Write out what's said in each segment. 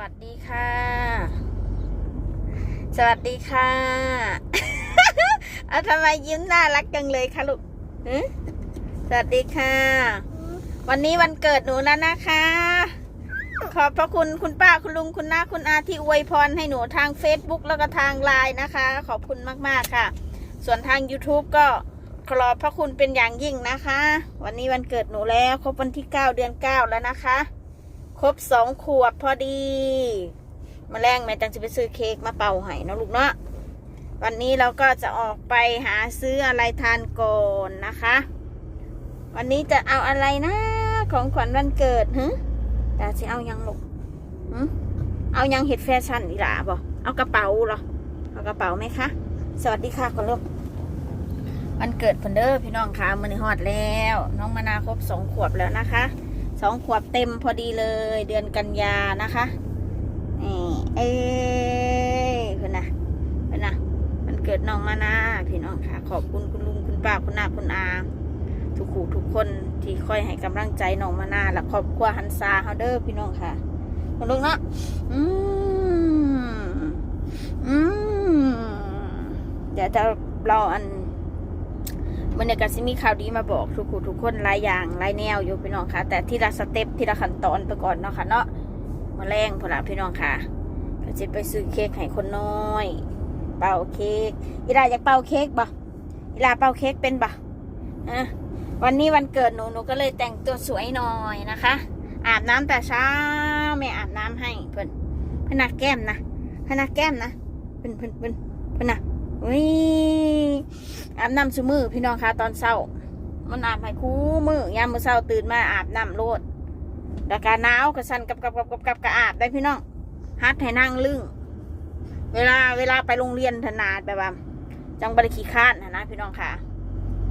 วัสดีค่ะ สวัสดีค่ะเอาทำไมยิ้มน่ารักจังเลยคะลูกหึสวัสดีค่ะ วันนี้วันเกิดหนูแล้วนะคะ ขอบพระคุณคุณป้าคุณลุงคุณน้าคุณอาที่อวยพรให้หนูทาง Facebook แล้วก็ทางไลน์นะคะ ขอบคุณมากๆค่ะ ส่วนทาง YouTube ก็ขอบพระคุณเป็นอย่างยิ่งนะคะ วันนี้วันเกิดหนูแล้ว ครบวันที่ 9 เดือน 9 แล้วนะคะ ครบสองขวบพอดีมาแรงแม่จังจะไปซื้อเค้กมาเป่าให้นะลูกเนาะวันนี้เราก็จะออกไปหาซื้ออะไรทานก่อนนะคะ วันนี้จะเอาอะไรนะของขวัญวันเกิดฮึแต่จะเอายังลูกหึเอายังเห็ดแฟชั่นอีหล่าบ่เอากระเป๋าเหรอเอากระเป๋าไหมคะ สวัสดีค่ะก่อนลูกวันเกิดเพันเดอร์พี่น้องค่ะมือนี้ฮอดแล้ว น้องมานาครบสองขวบแล้วนะคะ สองขวบเต็มพอดีเลยเดือนกันยานะคะนี่เอ้เพื่อนนะเพื่อนนะมันเกิดน้องมานาพี่น้องค่ะ ขอบคุณคุณลุงคุณป้าคุณนาคุณอาทุกคู่ทุกคนที่คอยให้กำลังใจน้องมานาและครอบครัวฮันซาเฮาเดอร์พี่น้องค่ะคุณลุงเนาะอืมอืมเดี๋ยวจะรออัน มันเนี่ยก็สิมีข่าวดีมาบอกทุกคนทุกคนหลายอย่างหลายแนวอยู่พี่น้องค่ะ แต่ที่ละสเต็ปที่ละขั้นตอนไปก่อนเนาะค่ะเนาะมาแรงพอละพี่น้องค่ะก็จะไปซื้อเค้กให้คนน้อย เป่าเค้กอีลาอยากเป่าเค้กบ่อีลาเป่าเค้กเป็นบ่อะวันนี้วันเกิดหนูหนูก็เลยแต่งตัวสวยหน่อยนะคะ อาบน้ำแต่เช้าแม่อาบน้ำให้เพิ่นพนักแก้มนะพนักแก้มนะเพิ่นเพิ่นเพิ่นเพิ่นนะอุ้ย อาบน้ำซุมือพี่น้องคะตอนเช้า มันอาบให้คู่มือยามมื้อเช้าตื่นมาอาบน้ำโลดแล้วก็หนาวก็สั่นกับกับกับกับกับกอาบได้พี่น้องฮัดให้นั่งลึงเวลาเวลาไปโรงเรียนถนาดแบบว่าจังบริขี้ข้านนะนะพี่น้องค่ะ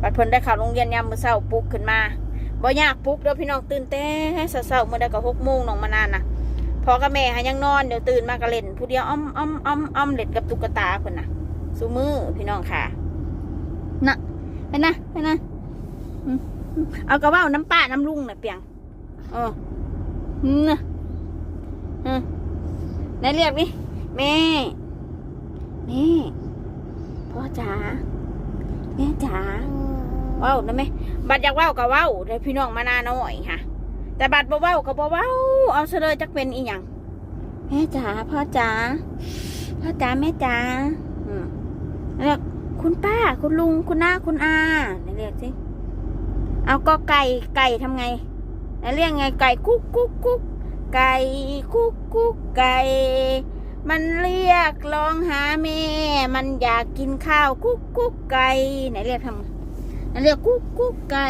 บัดเพิ่นได้ข้าวโรงเรียนยามมื้อเช้าปลุกขึ้นมาบ่ยากปลุกเด้อพี่น้องตื่นแต่เช้าๆมื้อใดก็หกโมงน้องมานานนะพอกับแม่หายังนอนเดี๋ยวตื่นมาก็เล่นผู้เดียวอ้อมอ้อมอ้อมอ้อมเล่นกับตุ๊กตาเพิ่นน่ะซุมือพี่น้องคะ่ะ เห็นะเห็นะเอากระเป๋าน้ำป้าน้ำลุงน่ะเปียงเออน่ะเออไหนเรียกดิแม่แม่พ่อจ๋าแม่จ๋าว้าวนะแม่บัดอยากว้าวก็เว้าวได้พี่น้องมานาหน่อยค่ะ แต่บัดบ่เว้าวก็บ่ว้าวเอาเสลยจักเป็นอีหยังแม่จ๋าพ่อจ๋าพ่อจ๋าแม่จ๋าอืมแล้ว คุณป้า คุณลุง คุณน้า คุณอาไหนเรียกสิ เอาก็ไก่ ไก่ทำไงไหนเรียกไง ไก่กุ๊กกุ๊กกุ๊กไก่กุ๊กกุ๊กไก่ มันเรียกร้องหาแม่ มันอยากกินข้าวกุ๊กกุ๊กไก่ไหนเรียกทำไหนเรียกกุ๊กกุ๊กไก่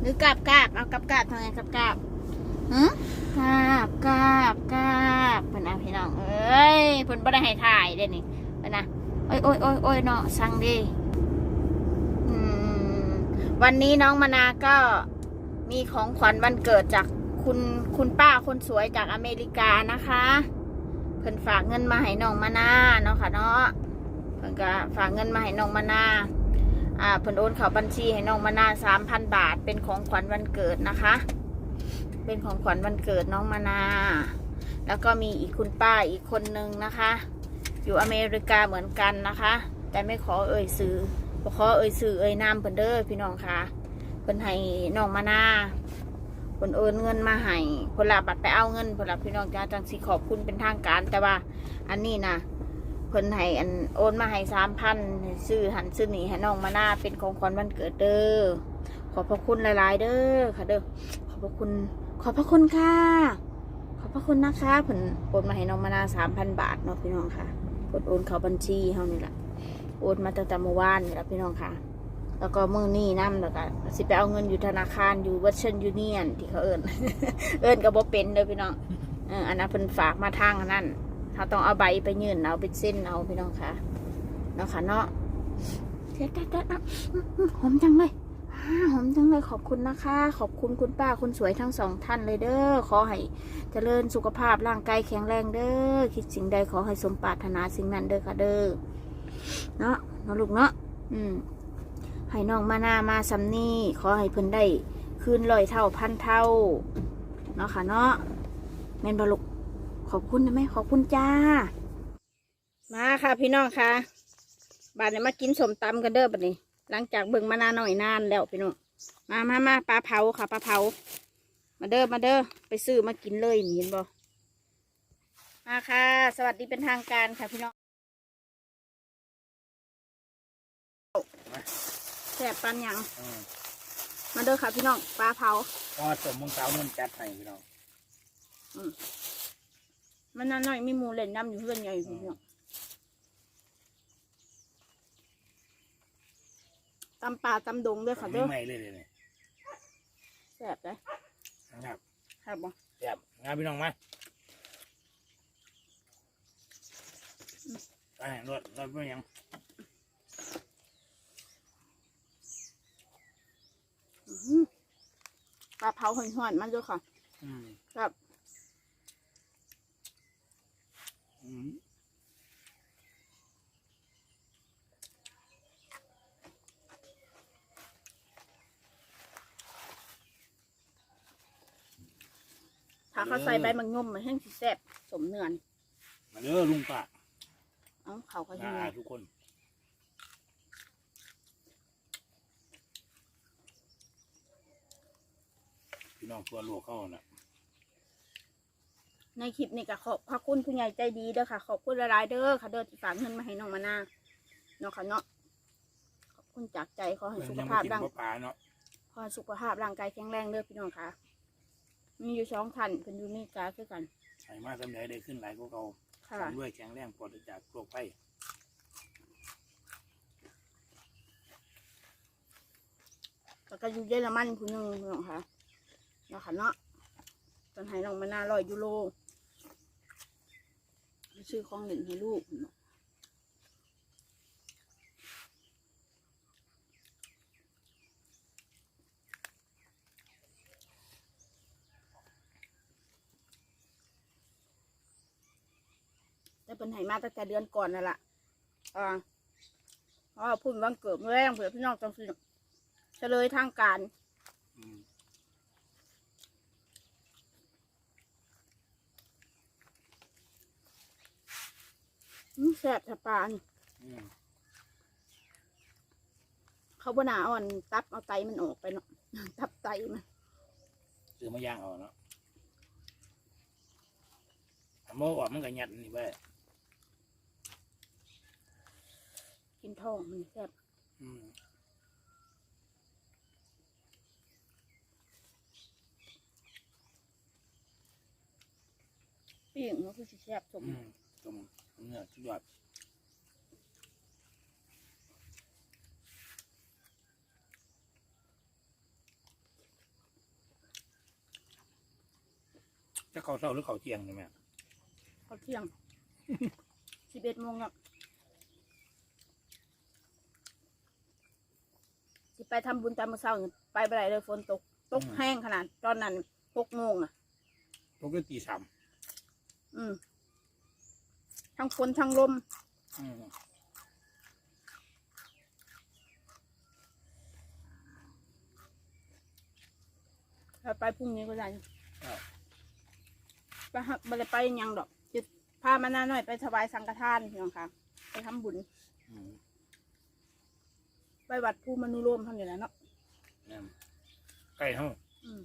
หรือกาบกาบเอากาบกาบทำไงกาบกาบหืกาบกาบกาบเพิ่นเอาพี่น้อง เอ้ยเพิ่นบ่ได้ให้ถ่ายเด้นี่เพิ่นนะ โอ้ยโอ้ยโอ้ยโอ้ยเนาะสั่งดีวันนี้น้องมนาก็มีของขวัญวันเกิดจากคุณคุณป้าคนสวยจากอเมริกานะคะเพิ่นฝากเงินมาให้น้องมานาเนาะค่ะเนาะเพิ่นก็ฝากเงินมาให้น้องมานาอ่าเพิ่นโอนเข้าบัญชีให้น้องมานาสามพันบาท เป็นของขวัญวันเกิดนะคะ เป็นของขวัญวันเกิดน้องมานา แล้วก็มีอีกคุณป้าอีกคนนึงนะคะ อยู่อเมริกาเหมือนกันนะคะ แต่ไม่ขอเอ่ยสื่อขอเอ่ยสื่อเอ่ยนามเพิ่นเด้อพี่น้องค่ะเพิ่นให้น้องมานาเพิ่นโอนเงินมาให้เพิ่นลาบัตรไปเอาเงินเพิ่นลาพี่น้องจ้าจังสิขอบคุณเป็นทางการ แต่ว่าอันนี้นะเพิ่นให้อันโอนมาให้สามพันซื้อหันซื้อหนีให้น้องมานาเป็นของขวัญวันเกิดเด้อขอบพระคุณหลายๆเด้อค่ะเด้อขอบพระคุณ ขอบพระคุณค่ะขอบพระคุณนะคะเพิ่นโอนมาให้น้องมานาสามพันบาทเนาะพี่น้องค่ะ กดโอนเข้าบัญชีเฮานี่แหละโอนมาตั้งแต่เมื่อวานนี่แหละพี่น้องค่ะ แล้วก็มือนี่น้ำแล้วก็สิไปเอาเงินอยู่ธนาคารอยู่เวัชเชนยูเนียนที่เขาเอิญเอิญกับโบเป็นเลยพี่น้องเอออันนั้นเพิ่นฝากมาทางนนั้นเขาต้องเอาใบไปยื่นเอาไปเส้นเอาพี่น้องค่ะเนาะค่ะเนาะเด็ดเด็ดเด็ดนะหอมจังเลย หอมจังเลยขอบคุณนะคะ ขอบคุณคุณป้าคุณสวยทั้งสองท่านเลยเด้อขอให้เจริญสุขภาพร่างกายแข็งแรงเด้อคิดสิ่งใดขอให้สมปรารถนาสิ่งนั้นเด้อค่ะเด้อเนาะเนาะลูกเนาะอืมให้น้องมานามาซำนี่ขอให้เพิ่นได้คืนร้อยเท่าพันเท่าเนาะค่ะเนาะแม่นบลูกขอบคุณนะแม่ขอบคุณจ้า มาค่ะพี่น้องค่ะบาดนี้มากินสมตำกันเด้อบัดนี้ หลังจากเบิ่งมานานหน่อยนานแล้วพี่น้องมามามาปลาเผาค่ะปลาเผา มาเด้อมาเด้อไปซื้อมากินเลยนี่เห็นบ่มาค่ะ สวัสดีเป็นทางการค่ะพี่น้องแสบปันหยังอืมมาเด้อค่ะพี่น้องปลาเผาก็สมมึงสาวมันจัดให้พี่น้อง มันนานหน่อยมีหมูเล่นน้ำอยู่เพื่อนใหญ่พี่น้อง ตำป่าตำดงด้วยค่ะไม่เด้อไหม่เลยเลยเนี่ยแสบเลยนะครับครับบ่แซ่บงานพี่น้องมาไปรถรถเป็นหยังอื้อหือปลาเผาห่อนๆมันด้วยค่ะอืม ครับ อืม เขาใส่ใบมังยมมันแห้งสิแซ่บสมเนือนมาเด้อลุงป้าเอ้าเขาก็อายังไงทุกคนพี่น้องทั่วโลกเข้าน่ะในคลิปนี้ก็ขอบพระคุณผู้ใหญ่ใจดีเด้อค่ะ ขอบคุณหลายๆเด้อค่ะเด้อที่ฝากเงินมาให้น้องมานาเนาะค่ะเนาะขอบคุณจากใจขอให้เพิ่นสุขยังภาไม่พกินร่างบ่ปลาเนาะขอให้สุขภาพร่างกายแข็งแรงเด้อพี่น้องค่ะ มีอยู่สองท่านเป็นอยู่นี่กาคือกันใส่มาสำเร็จได้ขึ้นหลายกว่าเก่าค่ะ ทำด้วยแข็งแรงปลอดจากโรคภัยแล้วก็อยู่เยอรมันผู้หนึงพี่น้องค่ะเนาะค่ะเนาะตอนให้น้องมานาร้อยยูโรซื้อของเล่นให้ลูกเนาะ นให้มาตั้งแต่เดือนก่อนนั่นแหละอ่าเพราะว่าพุ่นวันเกิดเมื่อแรงเผื่อพี่น้องต้องซื้อเฉลยทางการอืมอืมแสบสะปานอืมเขาบหนาอ่อนตับเอาไตมันออกไปเนาะตับไตมันซื้อมาย่างเอาเนาะถ้าโมออกมันก็ยัดนี่ไป กินท้องมันแสบอืมปิ้งมันคือสิแสบสมอืมตรงเนื้อสุดยอดจะเขาเศร้าหรือเขาเที่ยงใช่ไหมเขาเที่ยง สิบเอ็ดโมงเนาะ ไปทำบุญตามมื้อเช้านี่ไปบ่ไปเลยฝนตก ตกแห้งขนาด ตอนนั้นหกโมงอะ ตกก็ตีสามอืมทั้งฝนทั้งลม อืมถ้าไปพรุ่งนี้ก็ได้ไปฮะบ่ได้ไปหยังดอกจะพามาหน้าหน่อยไปถวายสังฆทานพี่น้องค่ะ ไปทำบุญ อืม ไปวัดภูมนุโรมทำอย่างนั้นเนาะนั่นใกล้ห้องอืม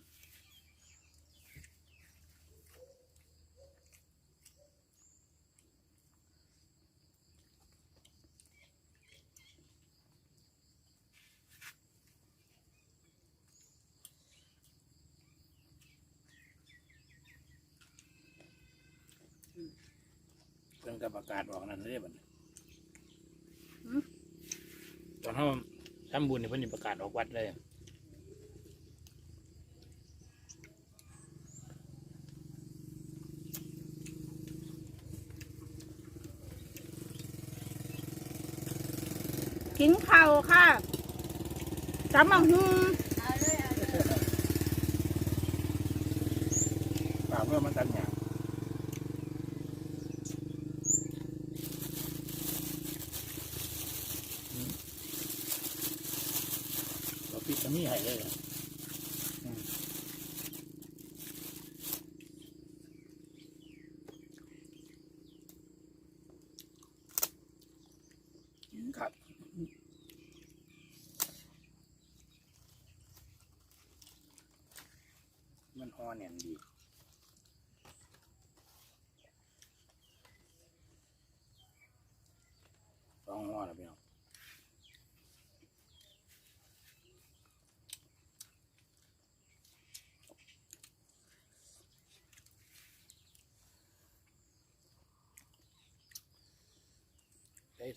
เพิ่งกับประกาศออกนั่นเลยบัดนี้อืมตอนเขา ทำบุญเนี่ยเพิ่นสิประกาศออกวัดเลยกินข้าวค่ะจำมังฮึมปากเพื่อมันตันหยาอื ได้เลยครัมันฮอเนี่ยดีสองฮอแล้วพี่น้อง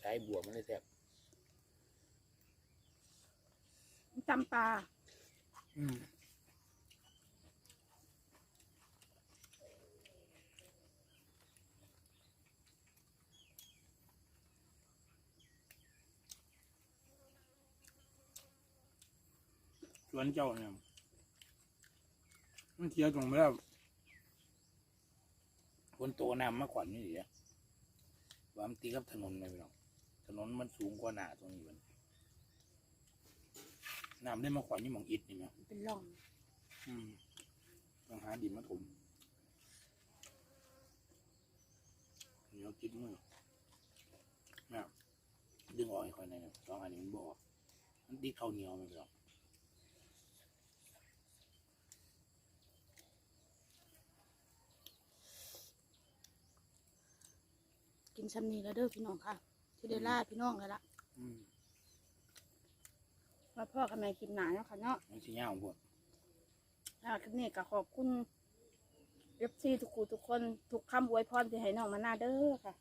สายบัวมันเลยแซ่บจำปลาอืมสวนเจ้าเนี่ยมันเทียตรงไปแล้วคนโตน้ำมาขวัญนี่ดิว่ามันตีกับถนนเลยพี่น้อง ถนนมันสูงกว่าหนาตรงนี้มันน้ำได้มาขวัญนี่หมองอิดนี่ไหมเป็นร่องอืมต้องหาดินมาถมเหนียวจิตมือแม่ดึงออกให้ค่อยหน่อยนะสองอันนี้มันบออกมันติดเข้าเหนียวไหมพี่น้องกินชำนีแล้วเด้อพี่น้องค่ะ ที่ได้ล่าพี่น้องแล้วล่ะอืมว่าพ่อกับแม่กินหนาเนาะค่ะเนาะมันสิยาวพวกแล้วคลิปนี้ก็ขอบคุณเอฟซีทุกคู่ทุกคนทุกคำอวยพรที่ให้น้องมาหน้าเด้อค่ะ